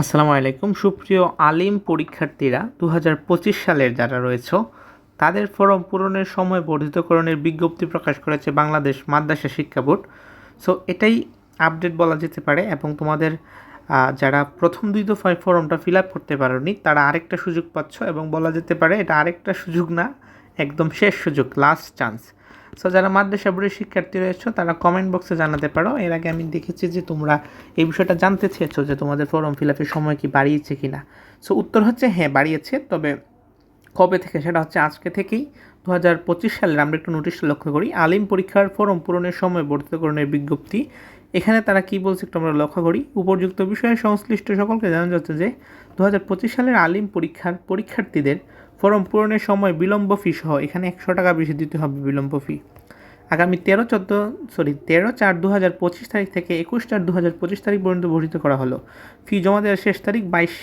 আসসালামু আলাইকুম। সুপ্রিয় আলিম পরীক্ষার্থীরা দু হাজার পঁচিশ সালের যারা রয়েছে, তাদের ফর্ম পূরণের সময় বর্ধিতকরণের বিজ্ঞপ্তি প্রকাশ করেছে বাংলাদেশ মাদ্রাসা শিক্ষা বোর্ড। সো এটাই আপডেট বলা যেতে পারে এবং তোমাদের যারা প্রথম দুই দফায় ফর্মটা ফিল আপ করতে পারোনি, তারা আরেকটা সুযোগ পাচ্ছ এবং বলা যেতে পারে এটা আরেকটা সুযোগ না, একদম শেষ সুযোগ লাস্ট চান্স সো যারা মাদ্রাসা বোর্ডের শিক্ষার্থী রয়েছে, তারা কমেন্ট বক্সে জানাতে পারো। এর আগে আমি দেখেছি যে তোমরা এই বিষয়টা জানতে চেয়েছো যে তোমাদের ফর্ম ফিল আপের সময় কি বাড়িয়েছে কি না সো উত্তর হচ্ছে হ্যাঁ বাড়িয়েছে। তবে কবে থেকে? সেটা হচ্ছে আজকে থেকেই। দু হাজার পঁচিশ সালের আমরা একটু নোটিশটা লক্ষ্য করি। আলিম পরীক্ষার ফর্ম পূরণের সময় বর্ধিতকরণের বিজ্ঞপ্তি। এখানে তারা কি বলছে একটু আমরা লক্ষ্য করি। উপযুক্ত বিষয়ে সংশ্লিষ্ট সকলকে জানানো যাচ্ছে যে দু হাজার পঁচিশ সালের আলিম পরীক্ষার পরীক্ষার্থীদের ফর্ম পূরণের সময় বিলম্ব ফি সহ এখানে একশো টাকা বেশি দিতে হবে বিলম্ব ফি। আগামী তেরো চোদ্দ সরি তেরো চার দু হাজার পঁচিশ তারিখ থেকে একুশ চার দু হাজার পঁচিশ তারিখ পর্যন্ত বর্ধিত করা হলো। ফি জমা দেওয়ার শেষ তারিখ বাইশ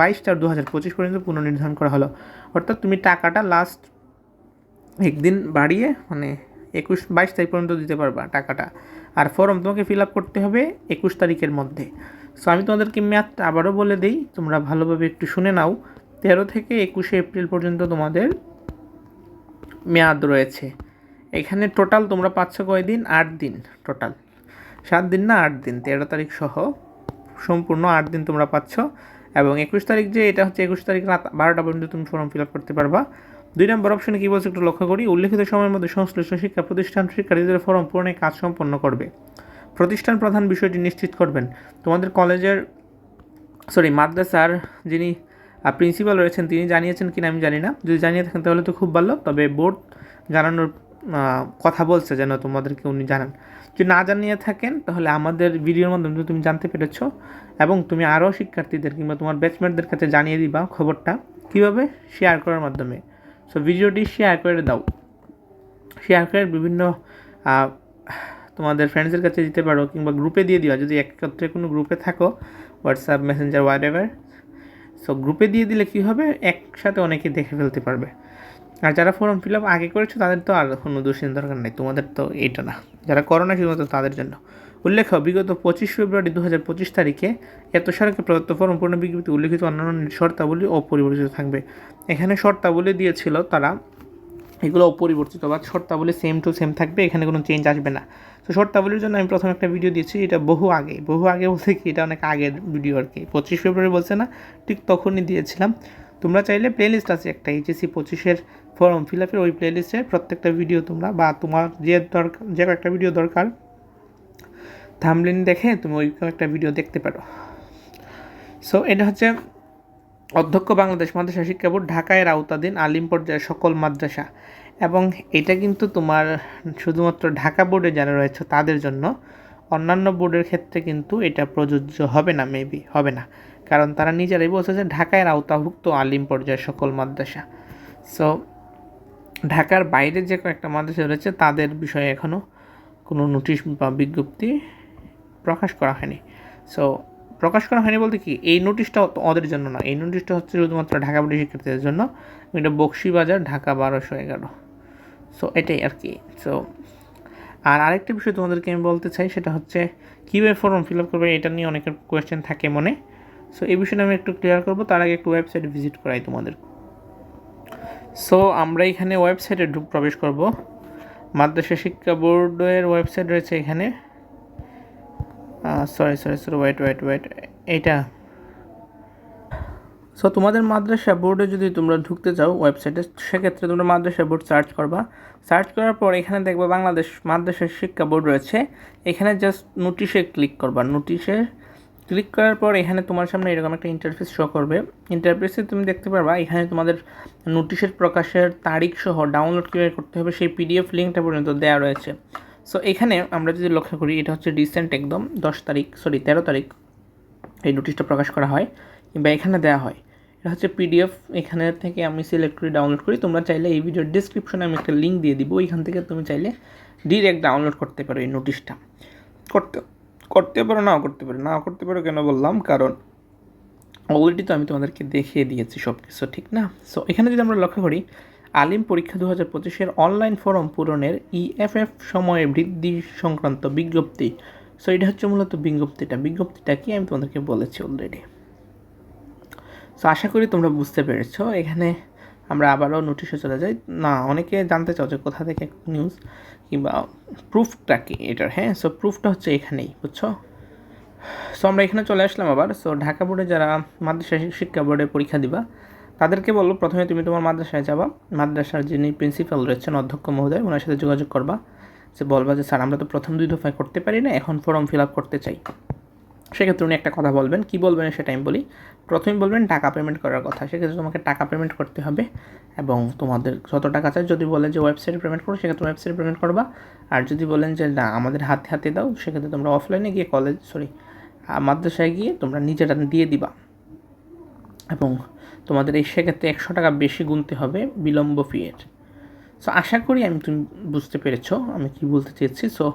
বাইশ চার দু হাজার পঁচিশ পর্যন্ত পুনর্নির্ধারণ করা হলো। অর্থাৎ তুমি টাকাটা লাস্ট একদিন বাড়িয়ে মানে একুশ বাইশ তারিখ পর্যন্ত দিতে পারবা টাকাটা। আর ফর্ম তোমাকে ফিল আপ করতে হবে একুশ তারিখের মধ্যে। সো আমি তোমাদেরকে ম্যাথটা আবারও বলে দিই, তোমরা ভালোভাবে একটু শুনে নাও। তেরো থেকে একুশে এপ্রিল পর্যন্ত তোমাদের মেয়াদ রয়েছে। এখানে টোটাল তোমরা পাচ্ছ কয়দিন আট দিন টোটাল সাত দিন না, আট দিন। তেরো তারিখ সহ সম্পূর্ণ আট দিন তোমরা পাচ্ছ। এবং একুশ তারিখ যে, এটা হচ্ছে একুশ তারিখ রাত বারোটা পর্যন্ত তুমি ফর্ম ফিল আপ করতে পারবা। দুই নম্বর অপশনে কী বলছে একটু লক্ষ্য করি, উল্লেখিত সময়ের মধ্যে সংশ্লিষ্ট শিক্ষা প্রতিষ্ঠান শিক্ষার্থীদের ফর্ম পূরণে কাজ সম্পন্ন করবে। প্রতিষ্ঠান প্রধান বিষয়টি নিশ্চিত করবেন। তোমাদের কলেজের সরি মাদ্রাসার যিনি প্রিন্সিপাল রয়েছেন, তিনি জানিয়েছেন কিনা আমি জানি না। যদি জানিয়ে থাকেন তাহলে তো খুব ভালো, তবে বোর্ড জানানোর কথা বলছে যেন তোমাদেরকে উনি জানান। যদি না জানিয়ে থাকেন, তাহলে আমাদের ভিডিওর মাধ্যমে তুমি জানতে পেরেছ, এবং তুমি আরও শিক্ষার্থীদের কিংবা তোমার ব্যাচমেটদের কাছে জানিয়ে দিবা খবরটা কীভাবে? শেয়ার করার মাধ্যমে। সো ভিডিওটি শেয়ার করে দাও। শেয়ার করে বিভিন্ন তোমাদের ফ্রেন্ডসের কাছে দিতে পারো কিংবা গ্রুপে দিয়ে দিও। যদি একত্রে কোনো গ্রুপে থাকো WhatsApp messenger whatever so গ্রুপে দিয়ে দিলে কী হবে? একসাথে অনেকে দেখে ফেলতে পারবে। আর যারা ফর্ম ফিল আপ আগে করেছ, তাদের তো আর কোনো দুশ্চিন্তার দরকার নেই। তোমাদের তো এইটা না। যারা করো না শুধুমাত্র তাদের জন্য। উল্লেখ্য, বিগত পঁচিশ ফেব্রুয়ারি দু হাজার পঁচিশ তারিখে এত সরকে প্রদত্ত ফর্ম পূর্ণ বিজ্ঞপ্তি উল্লেখিত অন্যান্য শর্তাবলী অপরিবর্তিত থাকবে। এখানে শর্তাবলী দিয়েছিল তারা এগুলো অপরিবর্তিত বা শর্তাবলী সেম টু সেম থাকবে, এখানে কোনো চেঞ্জ আসবে না। তো শর্তাবলীর জন্য আমি প্রথমে একটা ভিডিও দিয়েছি, এটা বহু আগে। বহু আগে বলতে কি, এটা অনেক আগের ভিডিও আর কি। পঁচিশ ফেব্রুয়ারি বলছে না, ঠিক তখনই দিয়েছিলাম। তোমরা চাইলে প্লেলিস্ট আছে একটা এইচএসি পঁচিশের ফর্ম ফিল আপের ওই প্লেলিস্টে প্রত্যেকটা ভিডিও তোমরা বা তোমার যে দরকার, যে একটা ভিডিও দরকার থামলিন দেখে তুমি ওই একটা ভিডিও দেখতে পারো। সো এটা হচ্ছে অধ্যক্ষ বাংলাদেশ মাদ্রাসা শিক্ষা বোর্ড, ঢাকায় আওতাধীন আলিম পর্যায়ের সকল মাদ্রাসা। এবং এটা কিন্তু তোমার শুধুমাত্র ঢাকা বোর্ডে যারা রয়েছে তাদের জন্য, অন্যান্য বোর্ডের ক্ষেত্রে কিন্তু এটা প্রযোজ্য হবে না মেবি হবে না। কারণ তারা নিজেরাই বলছে যে ঢাকায় আওতাভুক্ত আলিম পর্যায়ের সকল মাদ্রাসা। সো ঢাকার বাইরে যে কয়েকটা মাদ্রাসা রয়েছে তাদের বিষয়ে এখনও কোনো নোটিশ বা বিজ্ঞপ্তি প্রকাশ করা হয়নি। সো প্রকাশ করা হয়নি বলতে কি, এই নোটিশটা ওদের জন্য না। এই নোটিশটা হচ্ছে শুধুমাত্র ঢাকা বোর্ডের শিক্ষার্থীদের জন্য। এটা বক্সিবাজার, ঢাকা বারোশো এগারো। সো এটাই আর কি। সো আর আরেকটা বিষয় তোমাদেরকে আমি বলতে চাই, সেটা হচ্ছে কীভাবে ফর্ম ফিল আপ করবে, এটা নিয়ে অনেকের কোয়েশ্চেন থাকে মনে। সো এই বিষয়টা আমি একটু ক্লিয়ার করব, তার আগে একটু ওয়েবসাইট ভিজিট করাই তোমাদের। সো আমরা এখানে ওয়েবসাইটে ঢুক প্রবেশ করব। মাদ্রাসা শিক্ষা বোর্ডের ওয়েবসাইট রয়েছে এখানে। Sorry sorry sorry wait wait wait এইটা সো তোমাদের মাদ্রাসা বোর্ডে যদি তোমরা ঢুকতে চাও ওয়েবসাইটে সেক্ষেত্রে তোমরা মাদ্রাসা বোর্ড সার্চ করবা। সার্চ করার পর এখানে দেখবা বাংলাদেশ মাদ্রাসা শিক্ষা বোর্ড রয়েছে। এখানে জাস্ট নোটিশে ক্লিক করবা। নোটিশে ক্লিক করার পর এখানে তোমার সামনে এরকম একটা ইন্টারফেস শো করবে। ইন্টারফেসে তুমি দেখতে পারবা, এখানে তোমাদের নোটিশের প্রকাশের তারিখ সহ ডাউনলোড করতে হবে। সেই পিডিএফ লিঙ্কটা পর্যন্ত দেওয়া রয়েছে। সো এখানে আমরা যদি লক্ষ্য করি, এটা হচ্ছে রিসেন্ট একদম, দশ তারিখ সরি তেরো তারিখ, এই নোটিশটা প্রকাশ করা হয়, কিংবা এখানে দেওয়া হয়। এটা হচ্ছে পিডিএফ এখানে থেকে আমি সিলেক্ট করে ডাউনলোড করি। তোমরা চাইলে এই ভিডিওর ডিসক্রিপশনে আমি একটা লিঙ্ক দিয়ে দিব। ওইখান থেকে তুমি চাইলে ডিরেক্ট ডাউনলোড করতে পারো এই নোটিশটা করতে করতে পারো, নাও করতে পারো। নাও করতে পারো কেন বললাম? কারণ অলরেডি তো আমি তোমাদেরকে দেখিয়ে দিয়েছি সব কিছু ঠিক না? সো এখানে যদি আমরা লক্ষ্য করি আলিম পরীক্ষা দু হাজার পঁচিশের অনলাইন ফর্ম পূরণের ইএফএফ সময়ে বৃদ্ধি সংক্রান্ত বিজ্ঞপ্তি। সো এটা হচ্ছে মূলত বিজ্ঞপ্তিটা। বিজ্ঞপ্তিটা কি আমি তোমাদেরকে বলেছি অলরেডি সো আশা করি তোমরা বুঝতে পেরেছ। এখানে আমরা আবারও নোটিশে চলে যাই। না, অনেকে জানতে চাও যে কোথা থেকে নিউজ কিংবা প্রুফটা কি এটার হ্যাঁ? সো প্রুফটা হচ্ছে এখানেই, বুঝছ? সো আমরা এখানে চলে আসলাম আবার। সো ঢাকা বোর্ডে যারা মাদ্রাসা শিক্ষা বোর্ডে পরীক্ষা দিবা তাদেরকে বলব প্রথমে তুমি তোমার মাদ্রাসায় যাবা। মাদ্রাসার যিনি প্রিন্সিপাল রয়েছেন, অধ্যক্ষ মহোদয় ওনার সাথে যোগাযোগ করবা। যে বলবা যে, স্যার, আমরা তো প্রথম দুই দফায় করতে পারি না, এখন ফর্ম ফিল আপ করতে চাই। সেক্ষেত্রে উনি একটা কথা বলবেন। কী বলবেন সেটা আমি বলি। প্রথমে বলবেন, টাকা পেমেন্ট করার কথা। সেক্ষেত্রে তোমাকে টাকা পেমেন্ট করতে হবে এবং তোমাদের যত টাকা চাই, যদি বলেন যে ওয়েবসাইটে পেমেন্ট করো, সেক্ষেত্রে ওয়েবসাইটে পেমেন্ট করবা। আর যদি বলেন যে, না, আমাদের হাতে হাতে দাও, সেক্ষেত্রে তোমরা অফলাইনে গিয়ে কলেজ সরি মাদ্রাসায় গিয়ে তোমরা নিজেরা দিয়ে দিবা। এবং তোমাদের এই সেক্ষেত্রে একশো টাকা বেশি গুনতে হবে বিলম্ব ফিয়ের। সো আশা করি আমি তুমি বুঝতে পেরেছ, আমি কি বলতে চেয়েছি। সো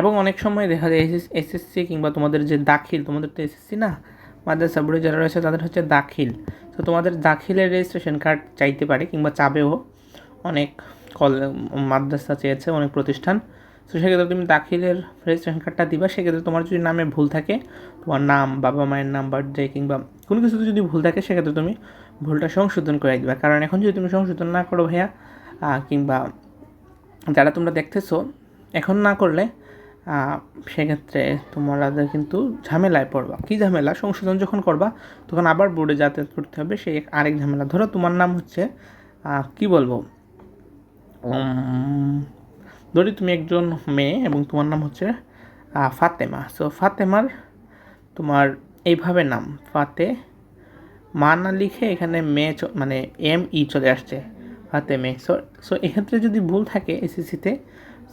এবং অনেক সময় দেখা যায় এসএস, এসএসসি কিংবা তোমাদের যে দাখিল, তোমাদের তো এসএসসি না, মাদ্রাসা বোর্ডে যারা রয়েছে তাদের হচ্ছে দাখিল। তো তোমাদের দাখিলের রেজিস্ট্রেশন কার্ড চাইতে পারে কিংবা চাবেও। অনেক কল মাদ্রাসা চেয়েছে, অনেক প্রতিষ্ঠান। তো সেক্ষেত্রে তুমি দাখিলের রেজিস্ট্রেশন কার্ডটা দিবা। সেক্ষেত্রে তোমার যদি নামে ভুল থাকে, তোমার নাম, বাবা মায়ের নাম বার্থডে কিংবা কোনো কিছুতে যদি ভুল থাকে, সেক্ষেত্রে তুমি ভুলটা সংশোধন করে দিবা। কারণ এখন যদি তুমি সংশোধন না করো ভাইয়া কিংবা যারা তোমরা দেখতেছো, এখন না করলে সেক্ষেত্রে তোমাদের কিন্তু ঝামেলায় পড়বা। কী ঝামেলা? সংশোধন যখন করবা, তখন আবার বোর্ডে যাতায়াত করতে হবে। সেই আরেক ঝামেলা। ধরো তোমার নাম হচ্ছে কি বলব? ধরি তুমি একজন মেয়ে এবং তোমার নাম হচ্ছে ফাতেমা। সো ফাতেমার তোমার এইভাবে নাম, ফাতে, মা না লিখে এখানে মেয়ে মানে এম ই চলে আসছে, ফাতেমে। সো সো এক্ষেত্রে যদি ভুল থাকে এসএসসিতে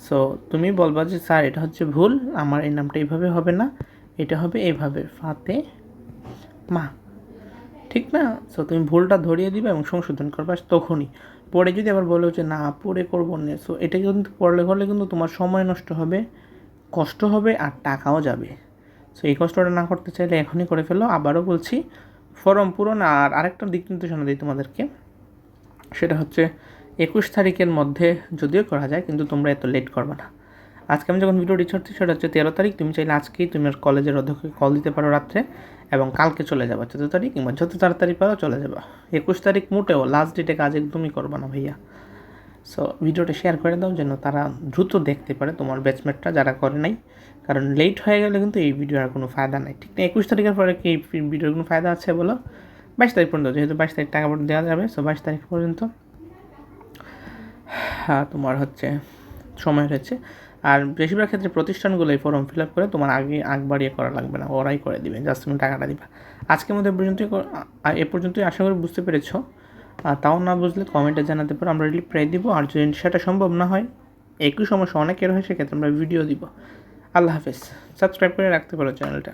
সো তুমি বলবা যে, স্যার, এটা হচ্ছে ভুল, আমার এই নামটা এইভাবে হবে না, এটা হবে এইভাবে ফাতে মা। ঠিক না? সো তুমি ভুলটা ধরিয়ে দিবে এবং সংশোধন করবা তখনই। পরে যদি আবার বলো যে, না, পরে করব না। সো এটা কিন্তু পড়লে করলে কিন্তু তোমার সময় নষ্ট হবে, কষ্ট হবে আর টাকাও যাবে। সো এই কষ্টটা না করতে চাইলে এখনই করে ফেলো। আবারও বলছি, ফর্ম পূরণ আর আরেকটা দিক কিন্তু শোনা দিই তোমাদেরকে। সেটা হচ্ছে, একুশ তারিখের মধ্যে যদিও করা যায়, কিন্তু তোমরা এত লেট করবে না। আজকে আমি যখন ভিডিওটি ছাড়ছি সেটা হচ্ছে তেরো তারিখ। তুমি চাইলে আজকেই তুমি কলেজের অধ্যক্ষকে কল দিতে পারো রাত্রে এবং কালকে চলে যাবা। চোদ্দ তারিখ কিংবা যত তাড়াতাড়ি পারো চলে যাবা। একুশ তারিখ মোটেও লাস্ট ডেটে কাজ একদমই করবে না ভাইয়া। সো ভিডিওটা শেয়ার করে দাও যেন তারা দ্রুত দেখতে পারে তোমার ব্যাচমেটটা যারা করে নাই। কারণ লেট হয়ে গেলে কিন্তু এই ভিডিওর আর কোনো ফায়দা নাই। ঠিক না, একুশ তারিখের পরে কি এই ভিডিওর কোনো ফায়দা আছে বলো? বাইশ তারিখ পর্যন্ত, যেহেতু বাইশ তারিখ টাকা পর্যন্ত দেওয়া যাবে সো বাইশ তারিখ পর্যন্ত হ্যাঁ তোমার হচ্ছে সময় রয়েছে। আর বেশিরভাগ ক্ষেত্রে প্রতিষ্ঠানগুলো এই ফর্ম ফিল আপ করে তোমার আগে আগ বাড়িয়ে করা লাগবে না, ওরাই করে দিবে জাস্ট তুমি টাকাটা দিবা। আজকের মধ্যে পর্যন্তই এ পর্যন্তই আশা করি বুঝতে পেরেছ। তাও না বুঝলে কমেন্টে জানাতে পারো, আমরা রিলিফ প্রায় দিব, আর যদি সেটা সম্ভব না হয় একই সমস্যা অনেকের হয়, সেক্ষেত্রে আমরা ভিডিও দিব। আল্লাহ হাফেজ। সাবস্ক্রাইব করে রাখতে পারো চ্যানেলটা